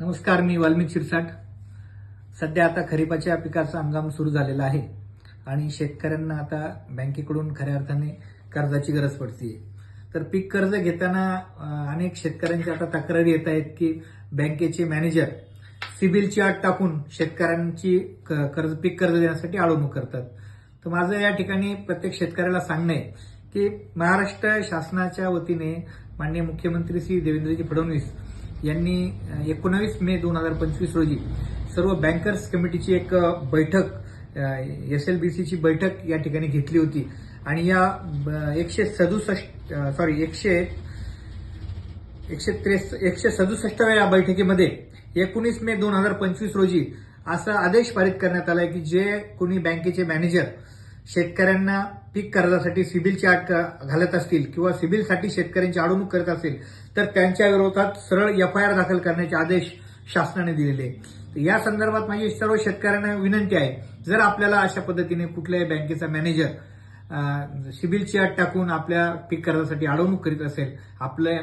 नमस्कार मी वाल्मिक शिरसाट. सध्या आता खरीपाच्या पिकाचा हंगाम सुरू झालेला आहे आणि शेतकऱ्यांना आता बँकेकडून खऱ्या अर्थाने कर्जाची गरज पडते तर पीक कर्ज घेताना अनेक शेतकऱ्यांच्या आता तक्रारी येत आहेत की बँकेचे मॅनेजर सिबिलची अट टाकून शेतकऱ्यांची क- कर्ज पीक कर्ज देण्यासाठी आळवणूक करतात. तर माझं या ठिकाणी प्रत्येक शेतकऱ्याला सांगणं आहे की महाराष्ट्र शासनाच्या वतीने माननीय मुख्यमंत्री श्री देवेंद्रजी फडणवीस यांनी एकोणावीस मे दोन हजार पंचवीस रोजी सर्व बँकर्स कमिटीची एक बैठक एस एल बी सीची बैठक या ठिकाणी घेतली होती. आणि या ब- एकशे सदुसष्ट सॉरी एकशे एकशे त्रेस एकशे सदुसष्टाव्या या बैठकीमध्ये एकोणीस मे दोन हजार पंचवीस रोजी असा आदेश पारित करण्यात आला आहे की जे कोणी बँकेचे मॅनेजर शेतकऱ्यांना पीक कर्जासाठी सिबिलची अट घालत असतील किंवा सिबिलसाठी शेतकऱ्यांची अडवणूक करत असेल तर त्यांच्या विरोधात सरळ एफ आय आर दाखल करण्याचे आदेश शासनाने दिलेले. या संदर्भात माझी सर्व शेतकऱ्यांना विनंती आहे जर आपल्याला अशा पद्धतीने कुठल्याही बँकेचा मॅनेजर सिबिलची अट टाकून आपल्या पीक कर्जासाठी अडवणूक करीत असेल आपल्या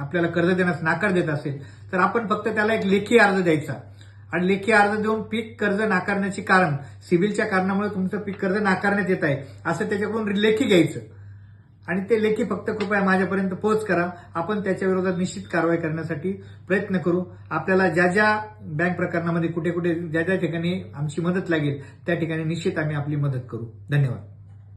आपल्याला कर्ज देण्यास नाकार देत असेल तर आपण फक्त त्याला एक लेखी अर्ज द्यायचा. आणि लेखी अर्ज देऊन पीक कर्ज नाकारण्याचे कारण सिबिलच्या कारणामुळे तुमचं पीक कर्ज नाकारण्यात येत आहे असं त्याच्याकडून लेखी घ्यायचं. आणि ते लेखी फक्त कृपया माझ्यापर्यंत पोहोच करा. आपण त्याच्या विरोधात निश्चित कारवाई करण्यासाठी प्रयत्न करू. आपल्याला ज्या ज्या बँक प्रकरणामध्ये कुठे कुठे ज्या ज्या ठिकाणी आमची मदत लागेल त्या ठिकाणी निश्चित आम्ही आपली मदत करू. धन्यवाद.